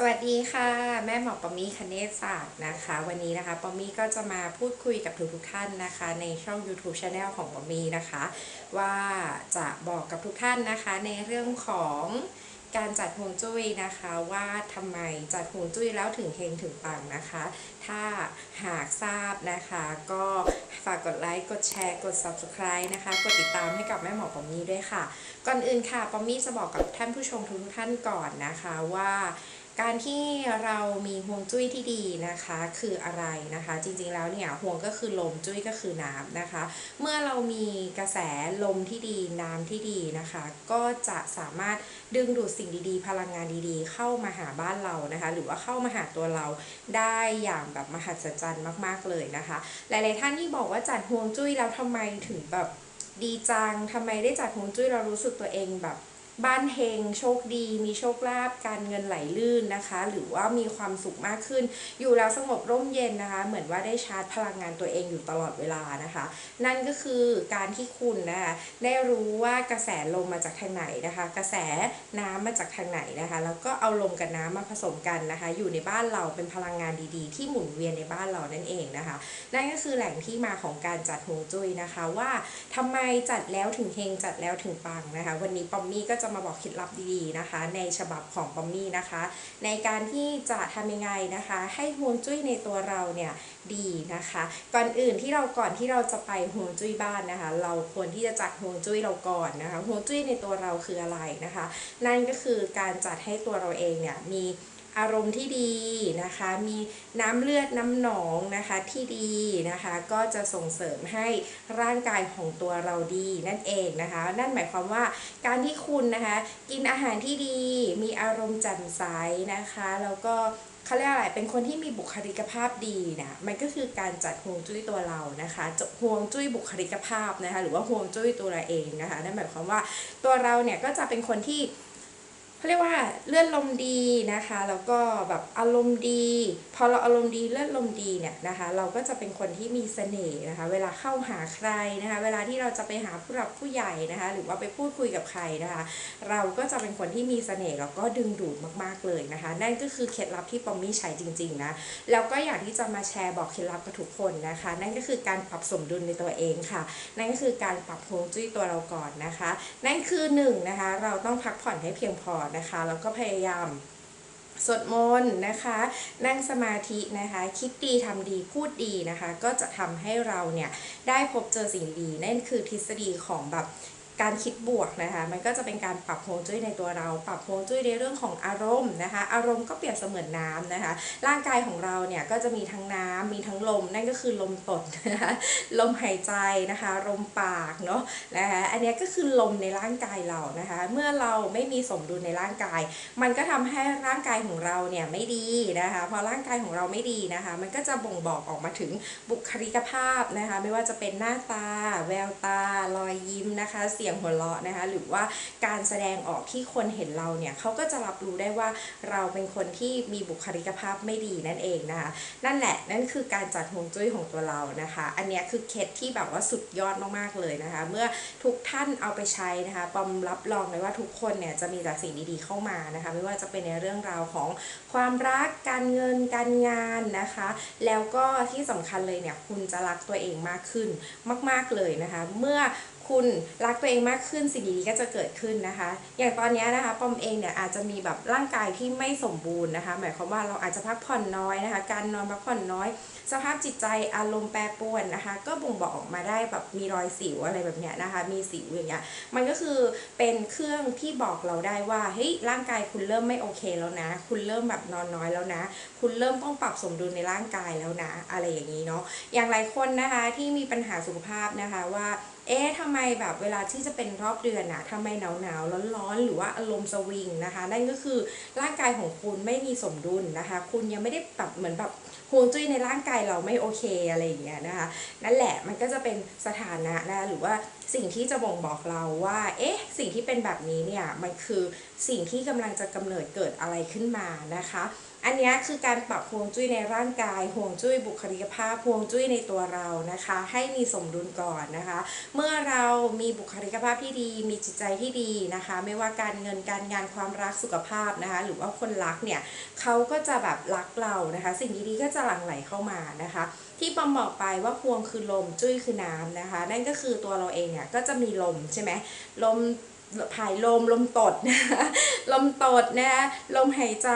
สวัสดีค่ะ แม่หมอปอมี่คเนศศาสตร์นะคะ วันนี้นะคะปอมี่ก็จะมาพูดคุยกับทุกทุกท่านนะคะ ในช่อง YouTube Channel ของปอมี่นะคะ ว่าจะบอกกับทุกท่านนะคะ ในเรื่องของการจัดฮวงจุ้ยนะคะว่าทำไมจัดฮวงจุ้ยแล้วถึงเฮงถึงปังนะคะ ถ้าหากทราบนะคะ ก็ฝากกดไลค์กดแชร์กด Subscribe นะคะ กดติดตามให้กับแม่หมอปอมมี่ด้วยค่ะ ก่อนอื่นค่ะปอมมี่จะบอกกับท่านผู้ชมทุกท่านก่อนนะคะว่า การที่เรามีห่วงจุ้ยที่ดีนะคะคืออะไรนะคะ จริงๆแล้วเนี่ยห่วงก็คือลมจุ้ยก็คือน้ำนะคะ เมื่อเรามีกระแสลมที่ดีน้ำที่ดีนะคะ ก็จะสามารถดึงดูดสิ่งดีๆ พลังงานดีๆ เข้ามาหาบ้านเรานะคะ หรือว่าเข้ามาหาตัวเราได้อย่างแบบมหัศจรรย์มาก ๆเลยนะคะ หลายๆท่านที่บอกว่าจัดห่วงจุ้ยแล้วทำไมถึงแบบดีจังทำไมได้จัดห่วงจุ้ยเรารู้สึกตัวเองแบบ บ้านเฮงโชคดี มีโชคลาภการเงินไหลลื่นนะคะ หรือว่ามีความสุขมากขึ้น อยู่แล้วสงบร่มเย็นนะคะ เหมือนว่าได้ชาร์จพลังงานตัวเองอยู่ตลอดเวลานะคะ นั่นก็คือการที่คุณนะคะได้รู้ว่ากระแสลมมาจากทางไหนนะคะ กระแสน้ำมาจากทางไหนนะคะ แล้วก็เอาลมกับน้ำมาผสมกันนะคะ อยู่ในบ้านเราเป็นพลังงานดีๆ ที่หมุนเวียนในบ้านเรานั่นเองนะคะ นั่นก็คือแหล่งที่มาของการจัดฮวงจุ้ยนะคะ ว่าทำไมจัดแล้วถึงเฮงจัดแล้วถึงปังนะคะ วันนี้ปอมมี่ก็จะะมาบอกเคล็ดลับดีๆนะคะ ในฉบับของปอมมี่นะคะ ในการที่จะทำยังไงนะคะ ให้ฮวงจุ้ยในตัวเราเนี่ยดีนะคะ ก่อนอื่นที่เราก่อนที่เราจะไปฮวงจุ้ยบ้านนะคะ เราควรที่จะจัดฮวงจุ้ยเราก่อนนะคะฮวงจุ้ยในตัวเราคืออะไรนะคะ นั่นก็คือการจัดให้ตัวเราเองเนี่ยมี อารมณ์ที่ดีนะคะ มีน้ำเลือดน้ำหนองนะคะที่ดีนะคะ ก็จะส่งเสริมให้ร่างกายของตัวเราดีนั่นเองนะคะ นั่นหมายความว่าการที่คุณนะคะ กินอาหารที่ดี มีอารมณ์แจ่มใสนะคะ แล้วก็เขาเรียกอะไร เป็นคนที่มีบุคลิกภาพดีนะ มันก็คือการจัดฮวงจุ้ยตัวเรานะคะจะฮวงจุ้ยบุคลิกภาพนะคะ หรือว่าฮวงจุ้ยตัวเราเองนะคะ นั่นหมายความว่าตัวเราเนี่ยก็จะเป็นคนที่ เขาเรียกว่าเลือดลมดีนะคะ แล้วก็แบบอารมณ์ดี พอเราอารมณ์ดีเลือดลมดีเนี่ยนะคะ เราก็จะเป็นคนที่มีเสน่ห์นะคะ เวลาเข้าหาใครนะคะ เวลาที่เราจะไปหาผู้หลักผู้ใหญ่นะคะ หรือว่าไปพูดคุยกับใครนะคะ เราก็จะเป็นคนที่มีเสน่ห์แล้วก็ดึงดูดมากๆเลยนะคะ นั่นก็คือเคล็ดลับที่ปอมมี่ใช้จริงๆนะแล้วก็อยากที่จะมาแชร์บอกเคล็ดลับกับทุกคนนะคะ นั่นก็คือการปรับสมดุลในตัวเองค่ะ นั่นก็คือการปรับฮวงจุ้ยตัวเราก่อนนะคะ นั่นคือหนึ่งนะคะเราต้องพักผ่อนให้เพียงพอนะคะ แล้วก็พยายามสวดมนต์นะคะ นั่งสมาธินะคะ คิดดีทำดีพูดดีนะคะ ก็จะทำให้เราเนี่ยได้พบเจอสิ่งดี นั่นคือทฤษฎีของแบบ การคิดบวกนะคะ มันก็จะเป็นการปรับฮจุ้ยในตัวเรา ปรับฮจุ้ยในเรื่องของอารมณ์นะคะ อารมณ์ก็เปรียบเสมือนน้ำนะคะ ร่างกายของเราเนี่ยก็จะมีทั้งน้ำมีทั้งลม นั่นก็คือลมตดนะคะลมหายใจนะคะ ลมปากเนาะนะคะอันนี้ก็คือลมในร่างกายเรานะคะ เมื่อเราไม่มีสมดุลในร่างกาย มันก็ทำให้ร่างกายของเราเนี่ยไม่ดีนะคะพอร่างกายของเราไม่ดีนะคะ มันก็จะบ่งบอกออกมาถึงบุคลิกภาพนะคะ ไม่ว่าจะเป็นหน้าตา แววตา รอยยิ้มนะคะเสียงหัวเราะนะคะหรือว่าการแสดงออกที่คนเห็นเราเนี่ยเขาก็จะรับรู้ได้ว่าเราเป็นคนที่มีบุคลิกภาพไม่ดีนั่นเองนะคะนั่นแหละนั่นคือการจัดฮวงจุ้ยของตัวเรานะคะ อันนี้คือเคล็ดที่แบบว่าสุดยอดมากๆเลยนะคะ เมื่อทุกท่านเอาไปใช้นะคะปอมรับรองเลยว่าทุกคนเนี่ยจะมีแต่สิ่งดีๆเข้ามานะคะ ไม่ว่าจะเป็นในเรื่องราวของความรักการเงินการงานนะคะ แล้วก็ที่สำคัญเลยเนี่ยคุณจะรักตัวเองมากขึ้นมาก ๆเลยนะคะ เมื่อ คุณรักตัวเองมากขึ้นสิ่งดีๆก็จะเกิดขึ้นนะคะ อย่างตอนนี้นะคะปอมเองเนี่ยอาจจะมีแบบร่างกายที่ไม่สมบูรณ์นะคะ หมายความว่าเราอาจจะพักผ่อนน้อยนะคะ การนอนพักผ่อนน้อย สภาพจิตใจอารมณ์แปรปรวนนะคะ ก็บ่งบอกออกมาได้แบบมีรอยสิวอะไรแบบเนี้ยนะคะ มีสิวอย่างเงี้ยมันก็คือเป็นเครื่องที่บอกเราได้ว่าเฮ้ยร่างกายคุณเริ่มไม่โอเคแล้วนะ คุณเริ่มแบบนอนน้อยแล้วนะ คุณเริ่มต้องปรับสมดุลในร่างกายแล้วนะ อะไรอย่างนี้เนาะอย่างหลายคนนะคะที่มีปัญหาสุขภาพนะคะว่า เอ๊ะทำไมแบบเวลาที่จะเป็นรอบเดือนนะทำไมหนาวหนาวร้อนร้อนหรือว่าอารมณ์สวิงนะคะ นั่นก็คือร่างกายของคุณไม่มีสมดุลนะคะ คุณยังไม่ได้ปรับเหมือนแบบฮวงจุ้ยในร่างกายเราไม่โอเคอะไรอย่างเงี้ยนะคะ นั่นแหละมันก็จะเป็นสถานะนะหรือว่าสิ่งที่จะบ่งบอกเราว่า เอ๊ะ สิ่งที่เป็นแบบนี้เนี่ยมันคือสิ่งที่กำลังจะกำเนิดเกิดอะไรขึ้นมานะคะ อันนี้คือการปรับฮวงจุ้ยในร่างกายฮวงจุ้ยบุคลิกภาพฮวงจุ้ยในตัวเรานะคะ ให้มีสมดุลก่อนนะคะ เมื่อเรามีบุคลิกภาพที่ดี มีจิตใจที่ดีนะคะ ไม่ว่าการเงินการงานความรักสุขภาพนะคะ หรือว่าคนรักเนี่ยเขาก็จะแบบรักเรานะคะ สิ่งดีๆก็จะหลั่งไหลเข้ามานะคะ ที่ปอมบอกไปว่าพวงคือลมจุ้ยคือน้ำนะคะ นั่นก็คือตัวเราเองเนี่ยก็จะมีลมใช่ไหมลม ผายลมลมตดนะคะลมตดนะคะลมหายใจ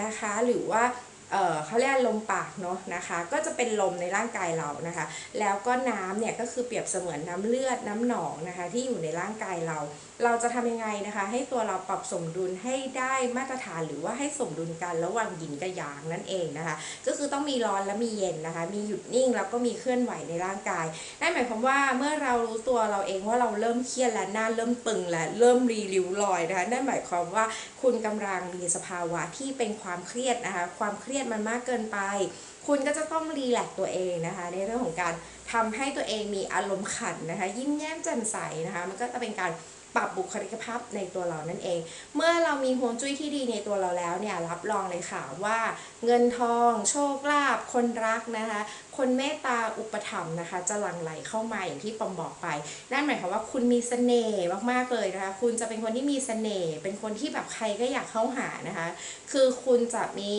นะคะ หรือว่าเออเขาเรียกลมปากเนาะนะคะ ก็จะเป็นลมในร่างกายเรานะคะ แล้วก็น้ำเนี่ยก็คือเปรียบเสมือนน้ำเลือดน้ำหนองนะคะ ที่อยู่ในร่างกายเราเราจะทำยังไงนะคะ ให้ตัวเราปรับสมดุลให้ได้มาตรฐานหรือว่าให้สมดุลกันระหว่างหยินกับหยางนั่นเองนะคะ ก็คือต้องมีร้อนและมีเย็นนะคะ มีหยุดนิ่งแล้วก็มีเคลื่อนไหวในร่างกายนั่นหมายความว่าเมื่อเรารู้ตัวเราเองว่าเราเริ่มเครียดและหน้าเริ่มตึงและเริ่มรีริ้วรอยนะคะนั่นหมายความว่าคุณกำลังมีสภาวะที่เป็นความเครียดนะคะ ความเครียดมันมากเกินไป คุณก็จะต้องรีแลกตัวเองนะคะ ในเรื่องของการทำให้ตัวเองมีอารมณ์ขันนะคะ ยิ้มแย้มแจ่มใสนะคะ มันก็จะเป็นการ ปรับบุคลิกภาพในตัวเรานั่นเอง เมื่อเรามีฮวงจุ้ยที่ดีในตัวเราแล้วเนี่ยรับรองเลยค่ะว่า เงินทอง โชคลาภคนรักนะคะ คนเมตตาอุปถัมภ์นะคะ จะหลั่งไหลเข้ามาอย่างที่ปอมบอกไป นั่นหมายความว่าคุณมีเสน่ห์มากๆเลยนะคะ คุณจะเป็นคนที่มีเสน่ห์เป็นคนที่แบบใครก็อยากเข้าหานะคะ คือคุณจะมี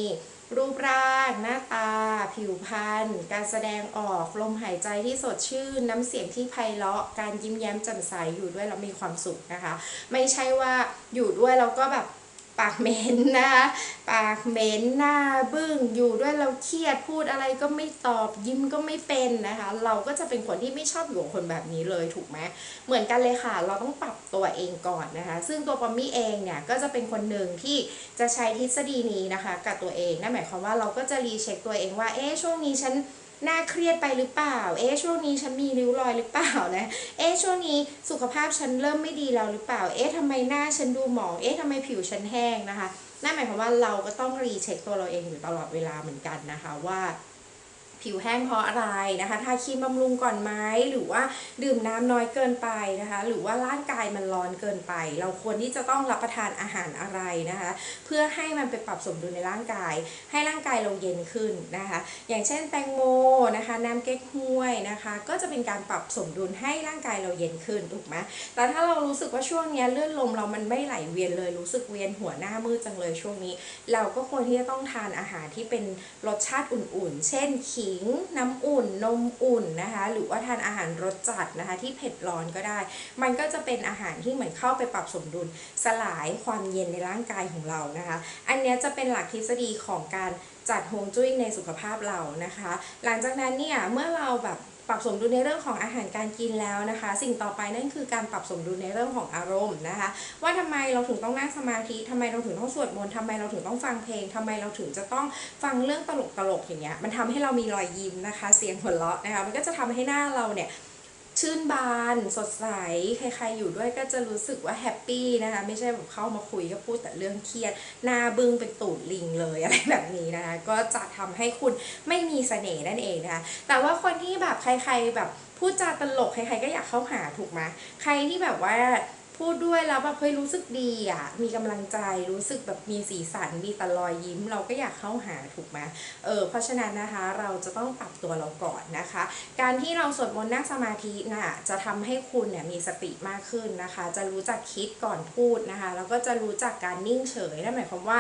รูปร่าง หน้าตา ผิวพรรณการแสดงออก ลมหายใจที่สดชื่น น้ำเสียงที่ไพเราะ การยิ้มแย้มแจ่มใสอยู่ด้วยแล้วมีความสุขนะคะ ไม่ใช่ว่าอยู่ด้วยแล้วก็แบบ ปากเหม็นนะคะปากเหม็นหน้าบึ้งอยู่ด้วยเราเครียดพูดอะไรก็ไม่ตอบยิ้มก็ไม่เป็นนะคะ เราก็จะเป็นคนที่ไม่ชอบอยู่กับคนแบบนี้เลยถูกไหมเหมือนกันเลยค่ะ เราต้องปรับตัวเองก่อนนะคะ ซึ่งตัวปอมมี่เองเนี่ยก็จะเป็นคนหนึ่งที่จะใช้ทฤษฎีนี้นะคะ กับตัวเองนั่นหมายความว่าเราก็จะรีเช็คตัวเองว่าเอ๊ะช่วงนี้ฉัน น่าเครียดไปหรือเปล่า เอ๊ะช่วงนี้ฉันมีริ้วรอยหรือเปล่านะ เอ๊ะช่วงนี้สุขภาพฉันเริ่มไม่ดีแล้วหรือเปล่า เอ๊ะทำไมหน้าฉันดูหมอง เอ๊ะทำไมผิวฉันแห้งนะคะ นั่นหมายความว่าเราก็ต้องรีเช็คตัวเราเองอยู่ตลอดเวลาเหมือนกันนะคะว่า ผิวแห้งเพราะอะไรนะคะทาครีมบำรุงก่อนไหมหรือว่าดื่มน้ำน้อยเกินไปนะคะ หรือว่าร่างกายมันร้อนเกินไป เราควรที่จะต้องรับประทานอาหารอะไรนะคะ เพื่อให้มันไปปรับสมดุลในร่างกาย ให้ร่างกายเราเย็นขึ้นนะคะ อย่างเช่นแตงโมนะคะ น้ำเก๊กฮวยนะคะ ก็จะเป็นการปรับสมดุลให้ร่างกายเราเย็นขึ้นถูกไหมแต่ถ้าเรารู้สึกว่าช่วงนี้เลือดลมเรามันไม่ไหลเวียนเลยรู้สึกเวียนหัวหน้ามืดจังเลยช่วงนี้ เราก็ควรที่จะต้องทานอาหารที่เป็นรสชาติอุ่นๆ เช่นขิง น้ำอุ่น นมอุ่นนะคะ หรือว่าทานอาหารรสจัดนะคะ ที่เผ็ดร้อนก็ได้ มันก็จะเป็นอาหารที่เหมือนเข้าไปปรับสมดุลสลายความเย็นในร่างกายของเรานะคะ อันนี้จะเป็นหลักทฤษฎีของการจัดฮวงจุ้ยในสุขภาพเรานะคะ หลังจากนั้นเนี่ยเมื่อเราแบบ ปรับสมดุลในเรื่องของอาหารการกินแล้วนะคะ สิ่งต่อไปนั่นคือการปรับสมดุลในเรื่องของอารมณ์นะคะ ว่าทำไมเราถึงต้องนั่งสมาธิทำไมเราถึงต้องสวดมนต์ทำไมเราถึงต้องฟังเพลงทำไมเราถึงจะต้องฟังเรื่องตลกตลกอย่างเงี้ยมันทำให้เรามีรอยยิ้มนะคะ เสียงหัวเราะนะคะมันก็จะทำให้หน้าเราเนี่ย ชื่นบานสดใส ใครๆอยู่ด้วยก็จะรู้สึกว่าแฮปปี้นะคะ ไม่ใช่แบบเข้ามาคุยก็พูดแต่เรื่องเครียด หน้าบึ้งเป็นตูดลิงเลยอะไรแบบนี้นะคะ ก็จะทำให้คุณไม่มีเสน่ห์นั่นเองนะคะ แต่ว่าคนที่แบบใครๆแบบพูดจาตลกใครๆก็อยากเข้าหาถูกไหมใครที่แบบว่า พูดด้วยแล้วแบบเฮ้ยรู้สึกดีอะ มีกำลังใจรู้สึกแบบมีสีสันมีต่รอยยิ้ม เราก็อยากเข้าหาถูกไหมเออเพราะฉะนั้นนะคะเราจะต้องปรับตัวเราก่อนนะคะ การที่เราสวดมนต์นั่งสมาธิน่ะจะทำให้คุณเนี่ยมีสติมากขึ้นนะคะ จะรู้จักคิดก่อนพูดนะคะ แล้วก็จะรู้จักการนิ่งเฉยนั่นหมายความว่า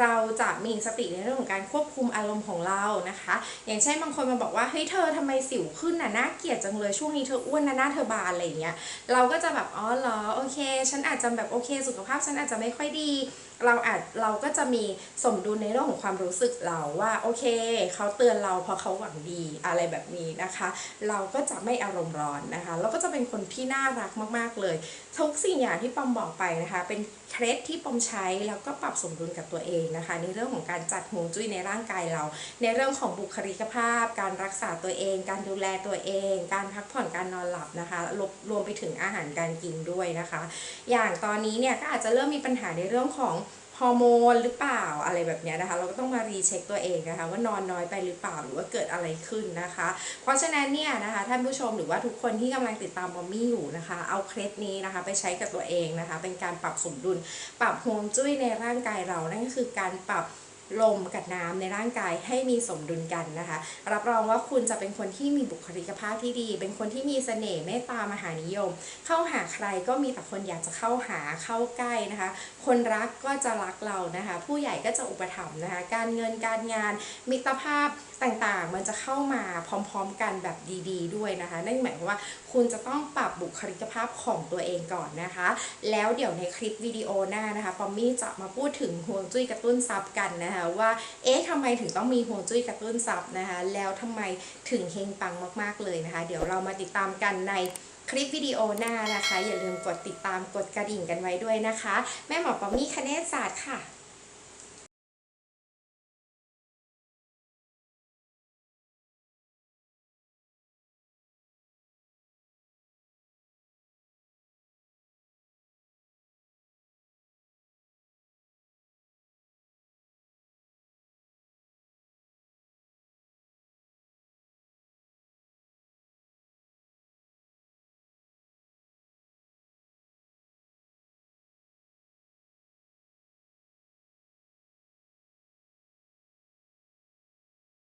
เราจะมีสติในเรื่องของการควบคุมอารมณ์ของเรานะคะ อย่างเช่นบางคนมาบอกว่าเฮ้ยเธอทำไมสิวขึ้นน่ะน่าเกลียดจังเลยช่วงนี้เธออ้วนนะหน้าเธอบานอะไรอย่างเงี้ยเราก็จะแบบอ๋อเหรอโอเคเค ฉันอาจจะแบบโอเค สุขภาพฉันอาจจะไม่ค่อยดี เราอาจเราก็จะมีสมดุลในเรื่องของความรู้สึกเราว่าโอเคเขาเตือนเราเพราะเขาหวังดีอะไรแบบนี้นะคะ เราก็จะไม่อารมณ์ร้อนนะคะ เราก็จะเป็นคนที่น่ารักมาก ๆ เลย ทุกสิ่งอย่างที่ปอมบอกไปนะคะ เป็นเคล็ดที่ปอมใช้แล้วก็ปรับสมดุลกับตัวเองนะคะ ในเรื่องของการจัดฮวงจุ้ยในร่างกายเรา ในเรื่องของบุคลิกภาพ การรักษาตัวเอง การดูแลตัวเอง การพักผ่อนการนอนหลับนะคะรวมรวมไปถึงอาหารการกินด้วยนะคะ อย่างตอนนี้เนี่ยก็อาจจะเริ่มมีปัญหาในเรื่องของ ฮอร์โมนหรือเปล่าอะไรแบบนี้นะคะ เราก็ต้องมารีเช็คตัวเองนะคะ ว่านอนน้อยไปหรือเปล่าหรือว่าเกิดอะไรขึ้นนะคะ เพราะฉะนั้นเนี่ยนะคะท่านผู้ชมหรือว่าทุกคนที่กำลังติดตามบอมมี่อยู่นะคะ เอาเคล็ดนี้นะคะไปใช้กับตัวเองนะคะ เป็นการปรับสมดุล ปรับฮวงจุ้ยในร่างกายเรานั่นก็คือการปรับ ลมกับน้ำในร่างกายให้มีสมดุลกันนะคะ รับรองว่าคุณจะเป็นคนที่มีบุคลิกภาพที่ดี เป็นคนที่มีเสน่ห์เมตตามหานิยม เข้าหาใครก็มีแต่คนอยากจะเข้าหาเข้าใกล้นะคะ คนรักก็จะรักเรานะคะ ผู้ใหญ่ก็จะอุปถัมภ์นะคะ การเงินการงานมิตรภาพต่างๆ มันจะเข้ามาพร้อมๆกันแบบดีๆด้วยนะคะ นั่นหมายความว่าคุณจะต้องปรับบุคลิกภาพของตัวเองก่อนนะคะ แล้วเดี๋ยวในคลิปวิดีโอหน้านะคะปอมมี่จะมาพูดถึงห่วงจุ้ยกระตุ้นทรัพย์กันนะคะว่าเอ๊ะทำไมถึงต้องมีห่วงจุ้ยกระตุ้นทรัพย์นะคะแล้วทำไมถึงเฮงปังมากๆเลยนะคะ เดี๋ยวเรามาติดตามกันในคลิปวิดีโอหน้านะคะ อย่าลืมกดติดตามกดกระดิ่งกันไว้ด้วยนะคะ แม่หมอปอมมี่คเนศศาสตร์ค่ะ